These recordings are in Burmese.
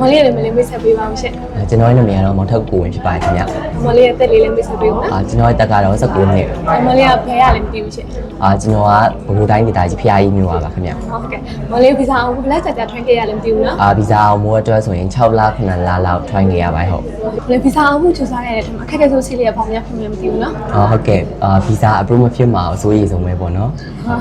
မလေးလည်းမလေးမိတ်ဆက်ပေးပါဦးရှင်အဲကျွန်တော်ရဲ့နာမည်ကတော့မောင်ထက်ကိုဝင်ဖြစ်ပါတယ်ခင်ဗျမလေးရဲ့တက်လေးလည်းမိတ်ဆက်ပေးဦးနော်အာကျွန်တော်ရဲ့တက်ကတော့19နှစ်မလေးကဘယ်ရလဲမသိဘူးရှင်အာကျွန်တော်ကဘိုးတိုင်းဒေသကြီးဖျားကြီးမြို့ပါပါခင်ဗျဟုတ်ကဲ့မလေးဗီဇာအောင်ဘလက်ချက်ချက်ထွန်းခဲ့ရလဲမသိဘူးနော်အာဗီဇာအောင်မိုးအတွက်ဆိုရင်6လ9လလောက် try နေရပါတယ်ဟုတ်မလေးဗီဇာအောင်မှုစူးစမ်းရတဲ့ထက်မှာအခက်အခဲဆုံးစီးလေးကဘာများဖြစ်မှန်းမသိဘူးနော်အာဟုတ်ကဲ့အာဗီဇာ approve မဖြစ်မှာအစိုးရဆုံးပဲပေါ့နော်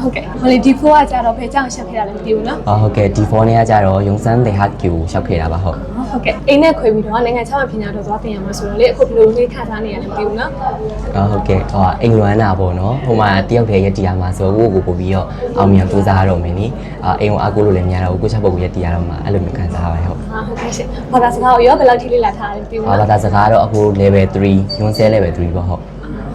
ဟုတ်ကဲ့မလေးဒီဖိုးကကြတော့ဘယ်ကြောင့်ရှက်ခဲ့ရလဲမသိဘူးနော်အာဟုတ်ကဲ့ဒီဖုန်းလေးကကြတော့ယုံစမ်းတဲ့ hack ကိုရှောက်ခဲ့တာပါဟုတ်ဟုတ်ကဲ့အိမ်နဲ့ခွေပြီးတော့နိုင်ငံခြားမှာပြင်ညာတော့သွားတင်ရမှာဆိုတော့လေအခုဘယ်လိုလေးခံစားနေရလဲမသိဘူးနော်အာဟုတ်ကဲ့ဟိုအိမ်လွမ်းတာပေါ့နော်ဟိုမှာတယောက်တည်းရက်တီးရမှာဆိုတော့ကိုကိုပို့ပြီးတော့အောင်မြင်စူးစမ်းရတော့မယ်နိအာအိမ်ကိုအကူလို့လည်းများတော့ကိုချက်ပုတ်ကိုရက်တီးရတော့မှာအဲ့လိုမျိုးခံစားရပါတယ်ဟုတ်ဟာဟုတ်ကဲ့ရှင်ဘာသာစကားကိုရောဘယ်လောက်ထိလေ့လာထားလဲမသိဘူးအာနော်ဘာသာစကားတော့အခု level 3ညွန်ဆဲ level 3ပေါ့ဟုတ်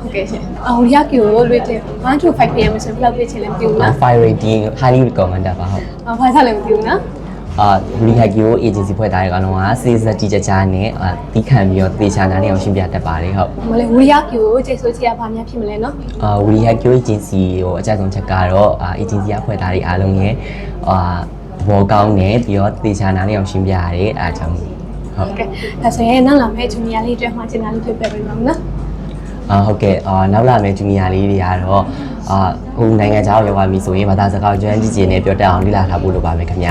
ဟုတ်ကဲ့ရှင်အောင်ရကီကိုလွှဲတယ်1 to 5 pm ဆိုဘယ်လောက်ပြည့်ချင်လဲမသိဘူးနော် fire rating highly recommended ပါဟုတ်။ဘာသာလည်းမသိဘူးနော် အာရီဟက်ကီကို agency ဖွဲ့ထားတဲ့ကောင်တော့စေစတီချာချာနဲ့အာတီးခံပြီးတော့တေချာနာနဲ့အောင်ရှင်းပြတတ်ပါတယ်ဟုတ်။မလေးဝီယာကီကိုကျေဆိုချီရဘာများဖြစ်မလဲနော်အာရီဟက်ကီ agency ကိုအကြိုက်ဆုံးချက်ကတော့အာ agency ကဖွဲ့ထားတဲ့အားလုံးရဲ့အာသဘောကောင်းတယ်ပြီးတော့တေချာနာနဲ့အောင်ရှင်းပြရတယ်အားကြောင့်ဟုတ်။ဟုတ်ကဲ့။ဒါဆိုရင်နောက်လာမယ့်ဂျူနီယာလေးအတွက်မှကျင်တာလေးဖြစ်ပြပေးပါဦးနော်အာဟုတ်ကဲ့အာနောက်လာမယ့်ဂျူနီယာလေးတွေကတော့အာဟိုနိုင်ငံခြားကိုရောက်သွားပြီဆိုရင်ဘာသာစကားကိုကျွမ်းကြည့်ကြနေပြောတတ်အောင်လေ့လာထားဖို့လိုပါမယ်ခင်ဗျ